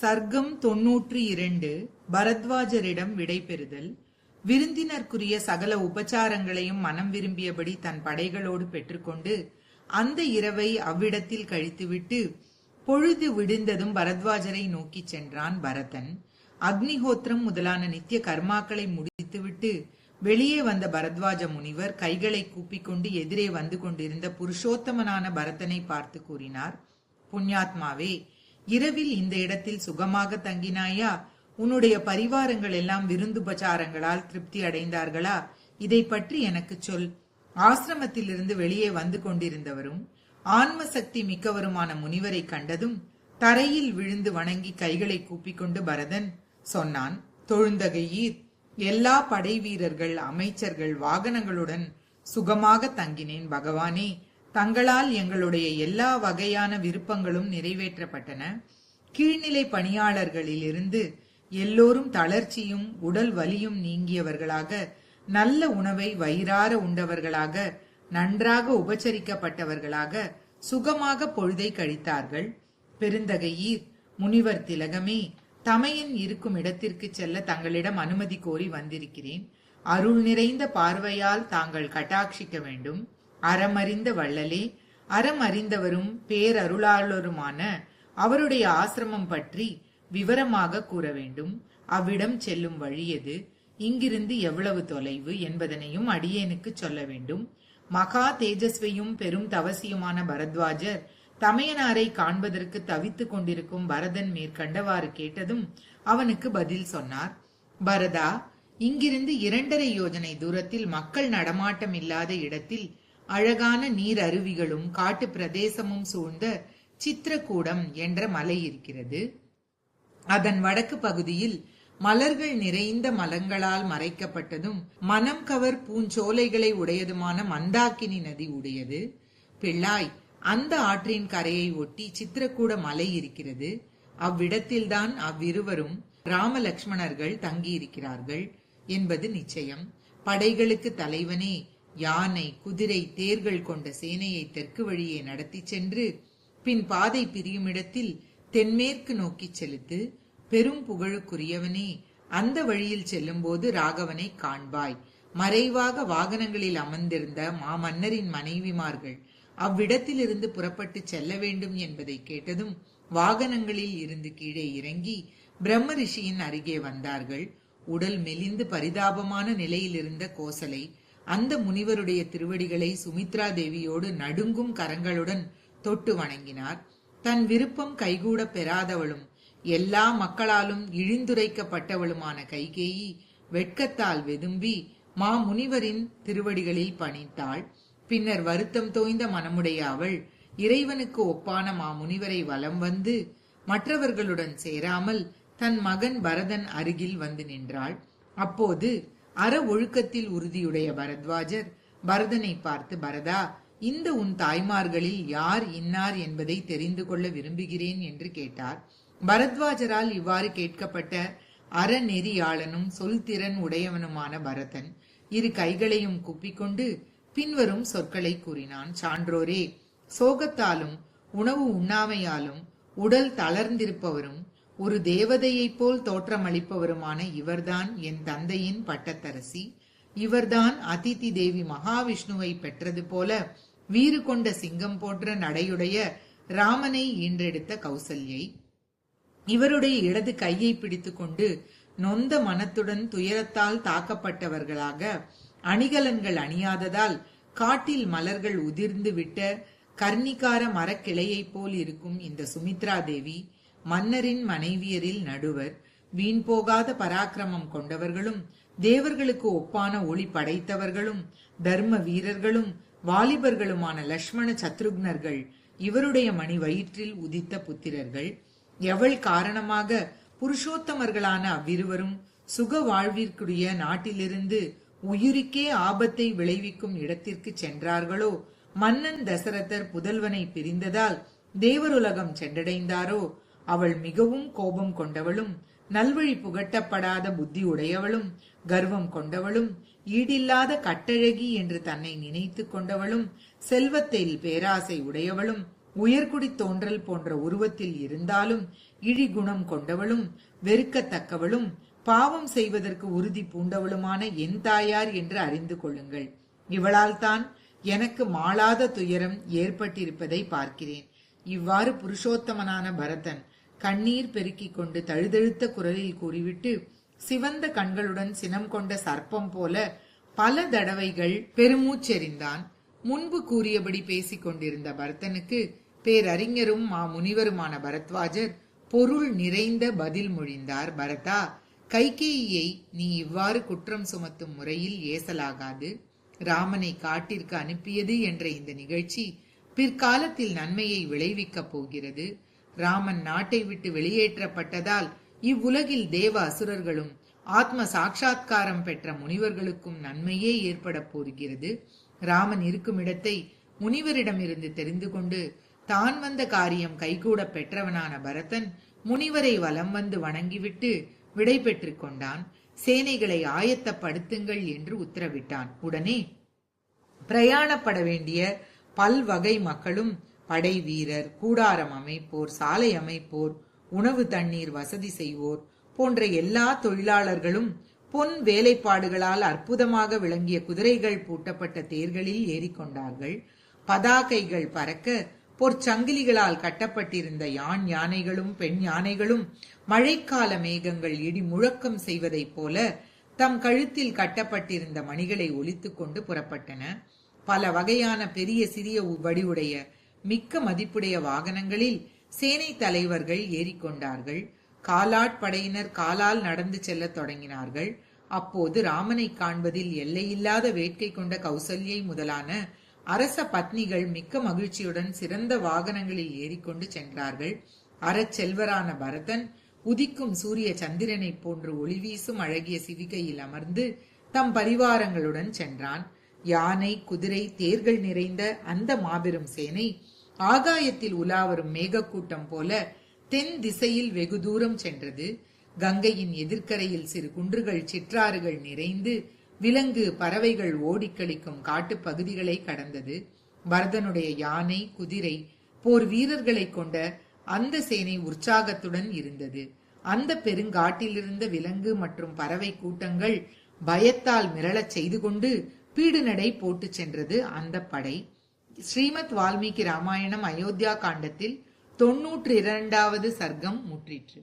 சர்க்கம் தொன்னூற்றி இரண்டு பரத்வாஜரிடம் விடைபெறுதல் விருந்தினர்க்குரிய சகல உபச்சாரங்களையும் மனம் விரும்பியபடி தன் படைகளோடு பெற்றுக்கொண்டு அந்த இரவை அவ்விடத்தில் கழித்துவிட்டு பொழுது விடிந்ததும் பரத்வாஜரை நோக்கிச் சென்றான் பரதன். அக்னிஹோத்திரம் முதலான நித்திய கர்மாக்களை முடித்துவிட்டு வெளியே வந்த பரத்வாஜ முனிவர் கைகளை கூப்பிக்கொண்டு எதிரே வந்து கொண்டிருந்த புருஷோத்தமனான பரதனை பார்த்து கூறினார் புண்ணியாத்மாவே இரவில் இந்த இடத்தில் சுகமாக தங்கினாயா? உன்னுடைய பரிவாரங்கள் எல்லாம் விருந்து விருந்துபச்சாரங்களால் திருப்தி அடைந்தார்களா? இதை பற்றி எனக்கு சொல். ஆசிரமத்திலிருந்து வெளியே வந்து கொண்டிருந்தவரும் ஆன்ம சக்தி மிக்கவருமான முனிவரை கண்டதும் தரையில் விழுந்து வணங்கி கைகளை கூப்பிக்கொண்டு பரதன் சொன்னான் தொழுந்தகையீர். எல்லா படை வீரர்கள் அமைச்சர்கள் வாகனங்களுடன் சுகமாக தங்கினேன் பகவானே. தங்களால் எங்களுடைய எல்லா வகையான விருப்பங்களும் நிறைவேற்றப்பட்டன. கீழ்நிலை பணியாளர்களிலிருந்து எல்லோரும் தளர்ச்சியும் உடல் வலியும் நீங்கியவர்களாக நல்ல உணவை வயிறார உண்டவர்களாக நன்றாக உபச்சரிக்கப்பட்டவர்களாக சுகமாக பொழுதை கழித்தார்கள். பெருந்தகையீர் முனிவர் திலகமே தமையன் இருக்கும் இடத்திற்கு செல்ல தங்களிடம் அனுமதி கோரி வந்திருக்கிறேன். அருள் நிறைந்த பார்வையால் தாங்கள் கட்டாட்சிக்க வேண்டும். அறமறிந்த வள்ளலே அறம் அறிந்தவரும் பேரருளாளருமான அவருடைய ஆசிரமம் பற்றி விவரமாக கூற வேண்டும் அவ்விடம் செல்லும் வழியது இங்கிருந்து எவ்வளவு தொலைவு என்பதனையும் அடியேனுக்கு சொல்ல வேண்டும். மகா தேஜஸ்வியும் பெரும் தவசியுமான பரத்வாஜர் தமையனாரை காண்பதற்கு தவித்துக் கொண்டிருக்கும் பரதன் மேற்கண்டவாறு கேட்டதும் அவனுக்கு பதில் சொன்னார். பரதா இங்கிருந்து இரண்டரை யோஜனை தூரத்தில் மக்கள் நடமாட்டம் இல்லாத இடத்தில் அழகான நீர் அருவிகளும் காட்டு பிரதேசமும் சூழ்ந்த சித்திரக்கூடம் என்ற மலை இருக்கிறது. அதன் வடக்கு பகுதியில் மலர்கள் நிறைந்த மலங்களால் மறைக்கப்பட்டதும் மனம் கவர் பூஞ்சோலைகளை உடையதுமான மந்தாக்கினி நதி உடையது. பிள்ளாய் அந்த ஆற்றின் கரையை ஒட்டி சித்திரக்கூட மலை இருக்கிறது. அவ்விடத்தில்தான் அவ்விருவரும் ராம லக்ஷ்மணர்கள் தங்கியிருக்கிறார்கள் என்பது நிச்சயம். படைகளுக்கு தலைவனே யானை குதிரை தேர்கள் கொண்ட சேனையை தெற்கு வழியே நடத்தி சென்று பின் பாதை பிரியும் இடத்தில் தென்மேற்கு நோக்கி செலுத்து பெரும் புகழுக்குரியவனே அந்த வழியில் செல்லும்போது ராகவனை காண்பாய். மறைவாக வாகனங்களில் அமர்ந்திருந்த மாமன்னரின் மனைவிமார்கள் அவ்விடத்திலிருந்து புறப்பட்டு செல்ல வேண்டும் என்பதை கேட்டதும் வாகனங்களில் இருந்து கீழே இறங்கி பிரம்ம ரிஷியின் அருகே வந்தார்கள். உடல் மெலிந்து பரிதாபமான நிலையில் இருந்த கோசலை அந்த முனிவருடைய திருவடிகளை சுமித்ரா தேவியோடு நடுங்கும் கரங்களுடன் தொட்டு வணங்கினார். தன் விருப்பம் கைகூட பெறாதவளும் எல்லா மக்களாலும் இழிந்துரைக்கப்பட்டவளுமான கைகேயி வெட்கத்தால் வெதும்பி மா முனிவரின் திருவடிகளில் பணித்தாள் பின்னர் வருத்தம் தோய்ந்த மனமுடைய அவள் இறைவனுக்கு ஒப்பான மா முனிவரை வலம் வந்து மற்றவர்களுடன் சேராமல் தன் மகன் பரதன் அருகில் வந்து நின்றாள். அப்போது அற ஒழுக்கத்தில் உறுதியுடைய பரத்வாஜர் பரதனை பார்த்து பரதா இந்த உன் தாய்மார்களில் யார் இன்னார் என்பதை தெரிந்து கொள்ள விரும்புகிறேன் என்று கேட்டார். பரத்வாஜரால் இவ்வாறு கேட்கப்பட்ட அறநெறியாளனும் சொல்திறன் உடையவனுமான பரதன் இரு கைகளையும் குப்பிக்கொண்டு பின்வரும் சொற்களை கூறினான். சான்றோரே சோகத்தாலும் உணவு உண்ணாமையாலும் உடல் தளர்ந்திருப்பவரும் ஒரு தேவதையைப் போல் தோற்றமளிப்பவருமான இவர்தான் என் தந்தையின் பட்டத்தரசி. இவர்தான் அதிதி தேவி மகாவிஷ்ணுவை பெற்றது போல வீறு கொண்ட சிங்கம் போன்ற நடையுடைய ராமனை ஈன்றெடுத்த கௌசல்யை. இவருடைய இடது கையை பிடித்துக்கொண்டு நொந்த மனத்துடன் துயரத்தால் தாக்கப்பட்டவர்களாக அணிகலன்கள் அணியாததால் காட்டில் மலர்கள் உதிர்ந்து விட்ட கர்ணிகார மரக்கிளையைப் போல் இருக்கும் இந்த சுமித்ரா தேவி மன்னரின் மனைவியரில் நடுவர் வீண் போகாத பராக்கிரமம் கொண்டவர்களும் தேவர்களுக்கு ஒப்பான ஒளி படைத்தவர்களும் தர்ம வீரர்களும் வாலிபர்களுமான லக்ஷ்மண சத்ருக்னர்கள் இவருடைய மணி வயிற்றில் உதித்த புத்திரர்கள் எவள் காரணமாக புருஷோத்தமர்களான அவ்விருவரும் சுக வாழ்விற்குரிய நாட்டிலிருந்து உயிருக்கே ஆபத்தை விளைவிக்கும் இடத்திற்கு சென்றார்களோ மன்னன் தசரதர் புதல்வனை பிரிந்ததால் தேவருலகம் சென்றடைந்தாரோ அவள் மிகவும் கோபம் கொண்டவளும் நல்வழி புகட்டப்படாத புத்தி உடையவளும் கர்வம் கொண்டவளும் ஈடில்லாத கட்டழகி என்று தன்னை நினைத்து கொண்டவளும் செல்வத்தில் பேராசை உடையவளும் உயர்குடி தோன்றல் போன்ற உருவத்தில் இருந்தாலும் இழிகுணம் கொண்டவளும் வெறுக்கத்தக்கவளும் பாவம் செய்வதற்கு உறுதி பூண்டவளுமான என் தாயார் என்று அறிந்து கொள்ளுங்கள். இவளால் தான் எனக்கு மாளாத துயரம் ஏற்பட்டிருப்பதை பார்க்கிறேன். இவ்வாறு புருஷோத்தமனான பரதன் கண்ணீர் பெருக்கிக் கொண்டு தழுதழுத்த குரலில் கூறிவிட்டு சிவந்த கண்களுடன் சினம் கொண்ட சர்ப்பம் போல பல தடவைகள் பெருமூச்செறிந்தான். முன்பு கூறியபடி பேசிக் கொண்டிருந்த பரதனுக்கு பேரறிஞரும் மா முனிவருமான பரத்வாஜர் பொருள் நிறைந்த பதில் மொழிந்தார். பரதா கைகேயியை நீ இவ்வாறு குற்றம் சுமத்தும் முறையில் ஏசலாகாது. ராமனை காட்டிற்கு அனுப்பியது என்ற இந்த நிகழ்ச்சி பிற்காலத்தில் நன்மையை விளைவிக்கப் போகிறது. ராமன் நாட்டை விட்டு வெளியேற்றப்பட்டதால் இவ்வுலகில் தேவ அசுரர்களும் ஆத்ம சாட்சா்காரம் பெற்ற முனிவர்களுக்கும் நன்மையே ஏற்பட போகிறது. ராமன் இருக்கும் இடத்தை முனிவரிடமிருந்து தெரிந்து கொண்டு தான் வந்த காரியம் கைகூட பெற்றவனான பரதன் முனிவரை வலம் வந்து வணங்கிவிட்டு விடை பெற்று கொண்டான். சேனைகளை ஆயத்தப்படுத்துங்கள் என்று உத்தரவிட்டான். உடனே பிரயாணப்பட வேண்டிய பல்வகை மக்களும் படை வீரர் கூடாரம் அமைப்போர் சாலை அமைப்போர் உணவு தண்ணீர் வசதி செய்வோர் போன்ற எல்லா தொழிலாளர்களும் பொன் வேலைப்பாடுகளால் அற்புதமாக விளங்கிய குதிரைகள் பூட்டப்பட்ட தேர்களில் ஏறிக்கொண்டார்கள். பதாகைகள் பறக்க பொற்சங்கிலிகளால் கட்டப்பட்டிருந்த யான் யானைகளும் பெண் யானைகளும் மழைக்கால மேகங்கள் இடி முழக்கம் செய்வதைப் போல தம் கழுத்தில் கட்டப்பட்டிருந்த மணிகளை ஒலித்துக்கொண்டு புறப்பட்டன. பல வகையான பெரிய சிறிய வடிவுடைய மிக்க மதிப்புடைய வாகனங்களில் சேனை தலைவர்கள் ஏறிக்கொண்டார்கள். காலாட்படையினர் காலால் நடந்து செல்லத் தொடங்கினார்கள். அப்போது ராமனை காண்பதில் எல்லையில்லாத வேட்கை கொண்ட கௌசல்யை முதலான அரச பத்னிகள் மிக்க மகிழ்ச்சியுடன் சிறந்த வாகனங்களில் ஏறிக்கொண்டு சென்றார்கள். அறச்செல்வரான பரதன் உதிக்கும் சூரிய சந்திரனைப் போன்று ஒளிவீசும் அழகிய சிவிகையில் அமர்ந்து தம் பரிவாரங்களுடன் சென்றான். யானை குதிரை தேர்கள் நிறைந்த அந்த மாபெரும் சேனை ஆகாயத்தில் உலாவரும் மேகக்கூட்டம் போல தென் திசையில் வெகு தூரம் சென்றது. கங்கையின் எதிர்க்கரையில் சிறு குன்றுகள் சிற்றாறுகள் நிறைந்து விலங்கு பறவைகள் ஓடிக்கழிக்கும் காட்டுப் பகுதிகளை கடந்தது. பரதனுடைய யானை குதிரை போர் வீரர்களை கொண்ட அந்த சேனை உற்சாகத்துடன் இருந்தது. அந்த பெருங்காட்டிலிருந்த விலங்கு மற்றும் பறவை கூட்டங்கள் பயத்தால் மிரளச் செய்து கொண்டு பீடுநடை போட்டு சென்றது அந்த படை. ஸ்ரீமத் வால்மீகி ராமாயணம் அயோத்தியா காண்டத்தில் தொன்னூற்றி இரண்டாவது சர்க்கம் முற்றிற்று.